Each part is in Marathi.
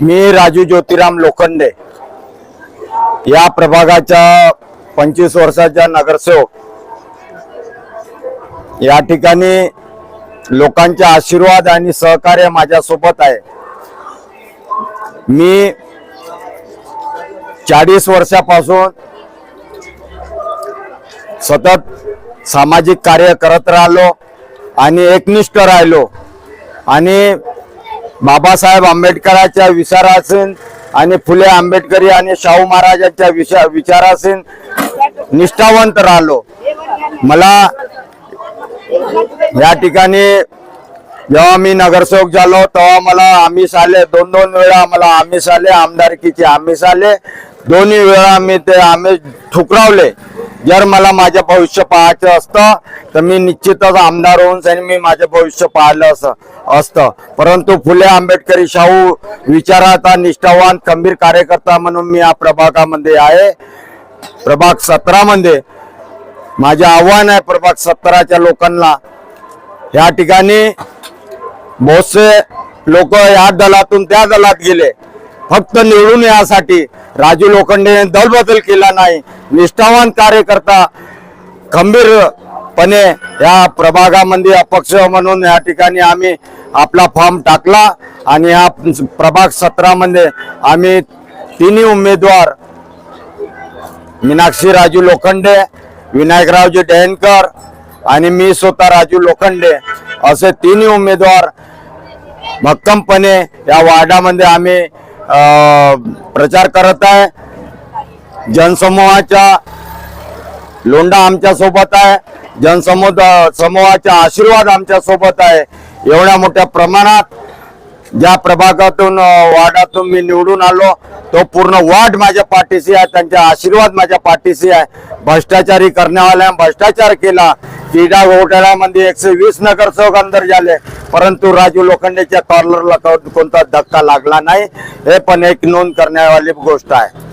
मी राजू ज्योतिराम लोखंडे. या प्रभागाच्या पंचवीस वर्षाच्या नगरसेवक. या ठिकाणी लोकांचे आशीर्वाद आणि सहकार्य माझ्यासोबत आहे. मी चाळीस वर्षापासून सतत सामाजिक कार्य करत राहिलो आणि एकनिष्ठ राहिलो. आणि बाबासाहेब आंबेडकरांच्या विचारासीन आणि फुले आंबेडकरी आणि शाहू महाराजांच्या विचार विचारासीन निष्ठावंत राहिलो. मला या ठिकाणी जेव्हा मी नगरसेवक झालो तेव्हा मला आमिष आले. दोन दोन वेळा मला आमिष आले आमदारकीचे आमिष आले. दोन्ही वेळा मी ते आमिष ठुकरावले. जर मला माझं भविष्य पाहायचं असतं तर मी निश्चितच आमदार होऊन मी माझं भविष्य पाहिलं असं. असतं. परंतु फुले आंबेडकरी शाहू विचाराचा निष्ठावान खंबीर कार्यकर्ता म्हणून मी या प्रभागामध्ये आहे. प्रभाग सतरामध्ये माझे आव्हान आहे प्रभाग सतराच्या लोकांना. या ठिकाणी बहुतसे लोक या दलातून त्या दलात गेले. फक्त निवडून यासाठी राजू लोखंडेने दल बदल केला नाही. निष्ठावान कार्यकर्ता पणे या प्रभागामध्ये अपक्ष म्हणून या ठिकाणी आम्ही आपला फॉर्म टाकला आणि या प्रभाग सत्रामध्ये आम्ही तिन्ही उमेदवार मीनाक्षी राजू लोखंडे विनायकरावजी डहेनकर आणि मी स्वतः राजू लोखंडे असे तिन्ही उमेदवार भक्कमपणे या वार्डामध्ये आम्ही अं, प्रचार करत आहे. जनसमूहाच्या लोंढा आमच्यासोबत आहे. जनसमुद समूहाचा आशीर्वाद आमच्यासोबत आहे. एवढ्या मोठ्या प्रमाणात ज्या प्रभागातून वार्डातून मी निवडून आलो तो पूर्ण वार्ड माझ्या पाठीशी आहे त्यांचा आशीर्वाद माझ्या पाठीशी आहे. भ्रष्टाचारी करण्यावाल्या भ्रष्टाचार केला. क्रीडा घोटाळ्यामध्ये एकशे वीस नगरसेवक अंदर झाले. परंतु राजू लोखंडेच्या कॉर्नरला कोणता धक्का लागला नाही हे पण एक नोंद करण्यावाली गोष्ट आहे.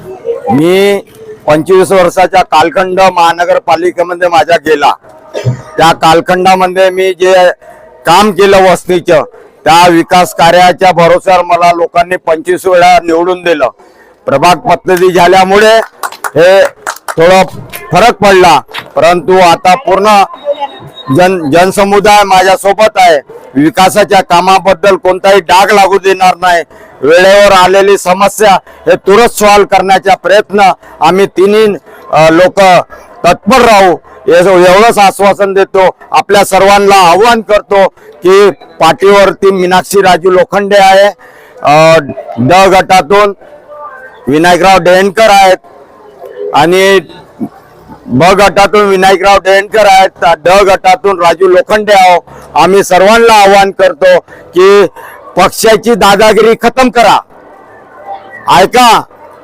मी पंचवीस वर्षाच्या कालखंड महानगरपालिकेमध्ये माझ्या गेला. त्या कालखंडामध्ये मी जे काम केलं वस्तीचं त्या विकास कार्याच्या भरोश्यावर मला लोकांनी पंचवीस वेळा निवडून दिलं. प्रभाग पद्धती झाल्यामुळे हे थोडं फरक पडला. परंतु आता पूर्ण जन जनसमुदाय माझ्या सोबत आहे. विकासाच्या कामाबद्दल कोणताही डाग लागू देणार नाही. वेळेवर आलेली समस्या हे तुरंत सॉल्व्ह करण्याचा प्रयत्न आम्ही तिन्ही लोक तत्पर राहू. एवढंच आश्वासन देतो आपल्या सर्वांना आव्हान करतो की पाठीवरती मीनाक्षी राजू लोखंडे आहे. द ड गटातून विनायकराव डेहनकर आहेत आणि ब गटातून विनायकराव डेहनकर आहेत ड गटातून राजू लोखंडे आहो. आम्ही सर्वांना आवाहन करतो की पक्षाची दादागिरी खतम करा. ऐका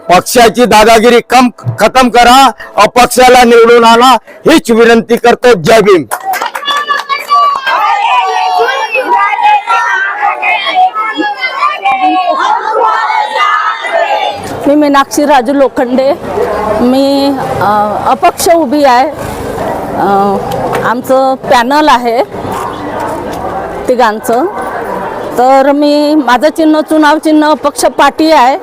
पक्षाची दादागिरी कम खतम करा अपक्षाला निवडून आणा हीच विनंती करतो जय भीम. मी मीनाक्षी राजू लोखंडे. मी अपक्ष उभी आहे. आमचं पॅनल आहे. तिघांचं. तर मी माझं चिन्ह चुनाव चिन्ह पक्ष पार्टी आहे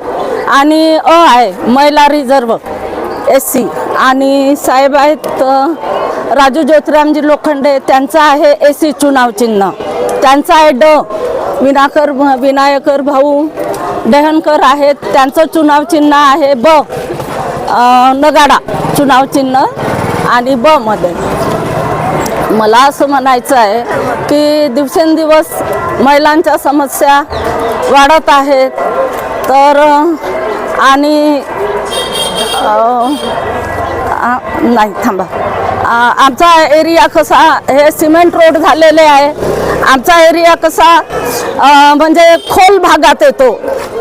आणि अ आहे महिला रिझर्व एस सी. आणि साहेब आहेत राजू ज्योतिरामजी लोखंडे त्यांचं आहे ए सी चुनाव चिन्ह. त्यांचं आहे ड विनाकर विनायकर भाऊ डेहनकर आहेत त्यांचं चुनाव चिन्ह आहे ब नगाडा चुनाव चिन्ह. आणि ब मध्ये. मला असं म्हणायचं आहे की दिवसेंदिवस महिलांच्या समस्या वाढत आहेत. तर आणि नाही थांबा. आमचा एरिया कसा हे सिमेंट रोड झालेले आहे. आमचा एरिया कसा म्हणजे खोल भागात येतो.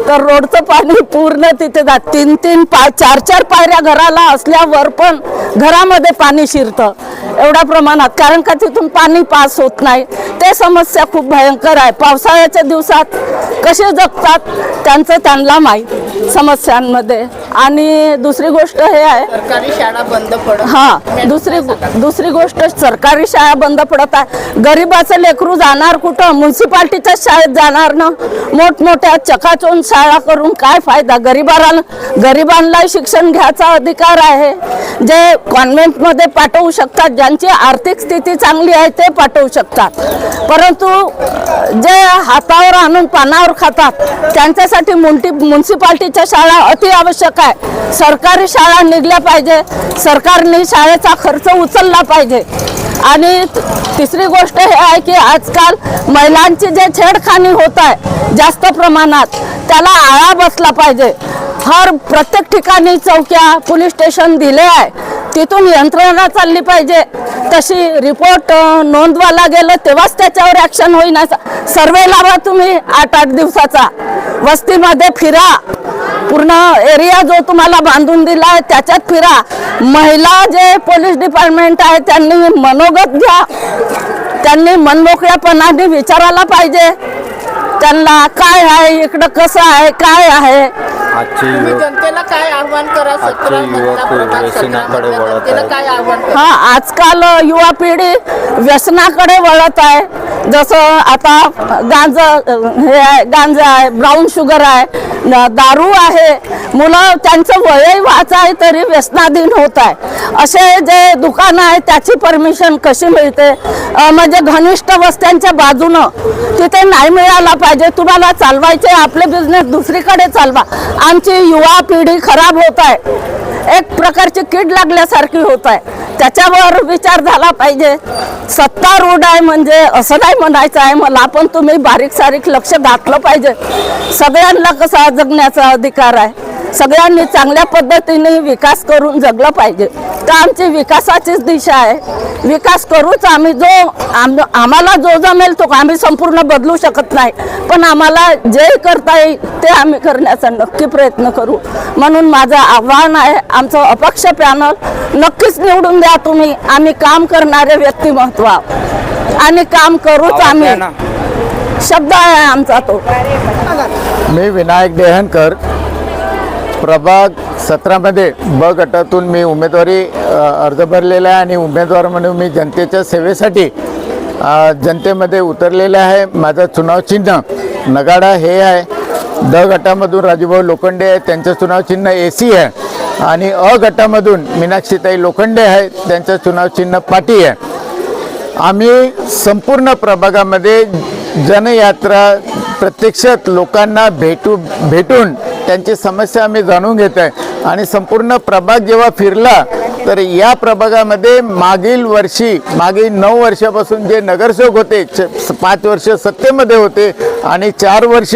तर रोडचं पाणी पूर्ण तिथे जात तीन तीन पा चार चार पायऱ्या घराला असल्यावर पण घरामध्ये पाणी शिरतं. एवढ्या प्रमाणात. कारण का तिथून पाणी पास होत नाही. ते समस्या खूप भयंकर आहे. पावसाळ्याच्या दिवसात कसे जगतात त्यांचं त्यांना माहीत. समस्यांमध्ये. आणि दुसरी गोष्ट हे आहे सरकारी शाळा बंद पडत. हा दुसरी दुसरी गोष्ट सरकारी शाळा बंद पडत आहे. गरीबाचं लेकरू जाणार कुठं? म्युन्सिपाल्टीच्या शाळेत जाणार ना? मोठमोठ्या चकाचोन शाळा करून काय फायदा? गरीबाला गरिबांना शिक्षण घ्यायचा अधिकार आहे. जे कॉन्व्हेंटमध्ये पाठवू शकतात ज्यांची आर्थिक स्थिती चांगली आहे ते पाठवू शकतात. परंतु जे हातावर आणून पानावर खातात त्यांच्यासाठी मुंटी म्युन्सिपाल्टीच्या शाळा अति आवश्यक आहे. सरकारी शाळा निघल्या पाहिजे. सरकारने शाळेचा खर्च उचलला पाहिजे. आणि तिसरी गोष्ट हे आहे की आजकाल महिलांची जे छेडखानी होत आहे जास्त प्रमाणात त्याला आळा बसला पाहिजे. हर प्रत्येक ठिकाणी चौक्या पोलीस स्टेशन दिले आहे. तिथून यंत्रणा चालली पाहिजे. तशी रिपोर्ट नोंदवायला गेलं तेव्हाच त्याच्यावर ॲक्शन होईना. सर्वे लावा तुम्ही आठ आठ दिवसाचा. वस्तीमध्ये फिरा. पूर्ण एरिया जो तुम्हाला बांधून दिला आहे त्याच्यात फिरा. महिला जे पोलीस डिपार्टमेंट आहे त्यांनी मनोगत घ्या. त्यांनी मनमोकळ्यापणाने विचारायला पाहिजे. त्यांना काय आहे इकडं कसं आहे काय आहे? आजचे तुम्ही युवक जनतेला काय आव्हान करा सतरा आजचे युवक मतदार प्रभाग व्यसनाकडे सतरामधल्या वळत जनतेला आहेत. काय आव्हान करा? हा आजकाल युवा पिढी व्यसनाकडे वळत आहे. जसं आता गांज हे आहे गांजा आहे ब्राऊन शुगर आहे न- दारू आहे. मुलं त्यांचं वयही वाच आहे तरी व्यसनाधीन होत आहे. असे जे दुकानं आहे त्याची परमिशन कशी मिळते? अं, म्हणजे घनिष्ठ वस्त्यांच्या बाजूनं तिथे नाही मिळाला पाहिजे. तुम्हाला चालवायचे आपले बिझनेस दुसरीकडे चालवा. आमची युवा पिढी खराब होत आहे. एक प्रकारची कीड लागल्यासारखी होत आहे. त्याच्यावर विचार झाला पाहिजे. सत्तारूढ आहे म्हणजे असं नाही म्हणायचं आहे. मला पण तुम्ही बारीक सारीक लक्ष घातलं पाहिजे. सगळ्यांना कसा जगण्याचा अधिकार आहे? सगळ्यांनी चांगल्या पद्धतीने विकास करून जगलं पाहिजे. तर आमची विकासाचीच दिशा आहे. विकास करूच आम्ही जो आम आम्हाला जो जमेल तो आम्ही संपूर्ण बदलू शकत नाही. पण आम्हाला जे करता येईल ते आम्ही करण्याचा नक्की प्रयत्न करू. म्हणून माझं आव्हान आहे आमचं अपक्ष पॅनल नक्कीच निवडून द्या तुम्ही. आम्ही काम करणारे व्यक्तिमत्व. आणि काम करूच आम्ही. शब्द आहे आमचा तो. मी विनायक देहनकर प्रभाग सतरामध्ये ब गटातून मी उमेदवारी अर्ज भरलेला आहे आणि उमेदवार म्हणून मी जनतेच्या सेवेसाठी जनतेमध्ये उतरलेलं आहे. माझं चुनाव चिन्ह नगाडा हे आहे. द गटामधून राजूभाऊ लोखंडे आहे त्यांचं चुनाव चिन्ह ए सी आहे. आणि अ गटामधून मीनाक्षीताई लोखंडे आहे त्यांचं चुनाव चिन्ह पाटी आहे. आम्ही संपूर्ण प्रभागामध्ये जनयात्रा प्रत्यक्षात लोकांना भेटू भेटून त्यांची समस्या आम्ही जाणून घेत आहे. आणि संपूर्ण प्रभाग जेव्हा फिरला तर या प्रभागामध्ये मागील वर्षी मागील नऊ वर्षापासून जे नगरसेवक होते च- पाच वर्ष सत्तेमध्ये होते आणि चार वर्ष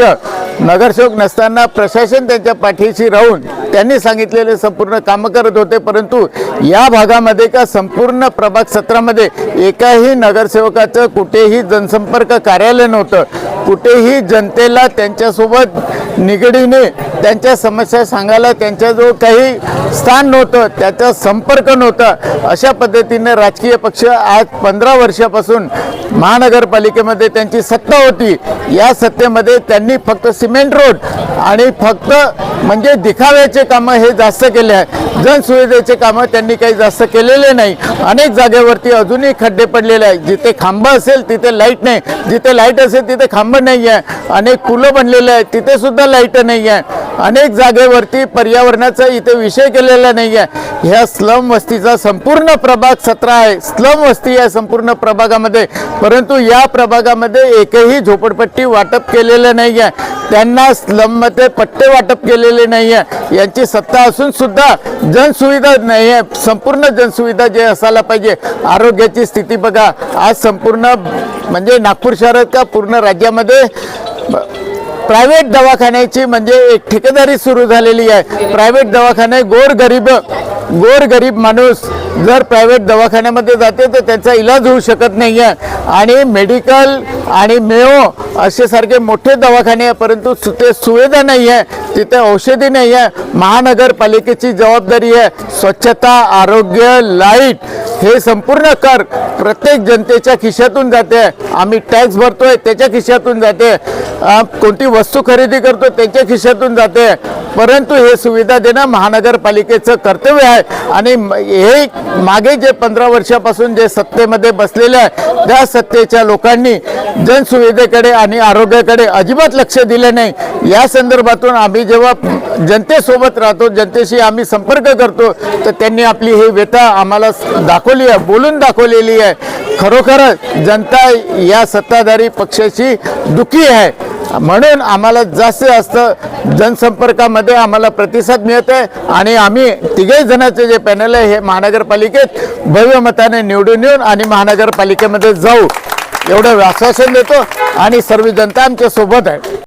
नगरसेवक नसताना प्रशासन त्यांच्या पाठीशी राहून त्यांनी सांगितलेले संपूर्ण कामं करत होते परंतु या भागामध्ये का संपूर्ण प्रभाग सत्रामध्ये एकाही नगरसेवकाचं कुठेही जनसंपर्क कार्यालय नव्हतं. कुठेही जनतेला त्यांच्यासोबत निगडीने त्यांच्या समस्या सांगायला त्यांच्याजवळ काही स्थान नव्हतं त्याचा संपर्क नव्हता. अशा पद्धतीने राजकीय पक्ष आज पंधरा वर्षापासून महानगरपालिकेमध्ये त्यांची सत्ता होती. या सत्तेमध्ये त्यांनी फक्त सिमेंट रोड आणि फक्त म्हणजे दिखाव्याचे कामं हे जास्त केले आहे. जनसुविधेचे कामं त्यांनी काही जास्त केलेले नाही. अनेक जागेवरती अजूनही खड्डे पडलेले आहेत. जिथे खांब असेल तिथे लाइट नाही. जिथे लाइट असेल तिथे खांब नाही आहे. अनेक पुलं बनलेले आहेत. तिथे सुद्धा लाइट नाही आहे. अनेक जागेवरती पर्यावरणाचा इथे विषय केलेला नाही आहे. ह्या स्लम वस्तीचा संपूर्ण प्रभाग सतरा आहे. स्लम वस्ती आहे संपूर्ण प्रभागामध्ये परंतु या प्रभागामध्ये एकही झोपडपट्टी वाटप केलेलं नाही आहे त्यांना स्लममध्ये पट्टे वाटप केलेले नाही आहे यांची सत्ता असून सुद्धा जनसुविधा नाही आहे संपूर्ण जनसुविधा जे असायला पाहिजे आरोग्याची स्थिती बघा. आज संपूर्ण म्हणजे नागपूर शहरात का पूर्ण राज्यामध्ये प्रायव्हेट दवाखान्याची म्हणजे एक ठेकेदारी सुरू झालेली आहे. प्रायव्हेट दवाखाने गोरगरीब गोरगरीब माणूस जर प्रायव्हेट दवाखान्यामध्ये जाते तर त्याचा इलाज होऊ शकत नाही आहे आणि मेडिकल आणि मेओ असे सारखे मोठे दवाखाने आहे परंतु ते सुविधा नाही आहे तिथे औषधी नाही आहे. महानगरपालिकेची जबाबदारी आहे. स्वच्छता आरोग्य लाइट हे संपूर्ण कर प्रत्येक जनतेच्या खिशातून जाते. आम्ही टॅक्स भरतोय त्याच्या खिशातून जाते. कोणती वस्तू खरेदी करतो त्याच्या खिशातून जाते. परंतु हे सुविधा देणं महानगरपालिकेचं कर्तव्य आहे. आणि हे मागे जे पंधरा वर्षापासून जे सत्तेमध्ये बसलेले आहे त्या सत्तेच्या लोकांनी जनसुविधेकडे आणि आरोग्याकडे अजिबात लक्ष दिलं नाही. या संदर्भातून आम्ही जेव्हा जनतेसोबत राहतो जनतेशी आम्ही संपर्क करतो तर त्यांनी आपली ही व्यथा आम्हाला दाखवली आहे बोलून दाखवलेली आहे. खरोखरच जनता या सत्ताधारी पक्षाशी दुखी आहे. म्हणून आम्हाला जास्तीत जास्त जनसंपर्कामध्ये आम्हाला प्रतिसाद मिळत आहे आणि आम्ही तिघे जणांचे जे पॅनल आहे हे महानगरपालिकेत भव्य मताने निवडून येऊन आणि महानगरपालिकेमध्ये जाऊ. एवढं आश्वासन देतो आणि सर्व जनता आमच्यासोबत आहे.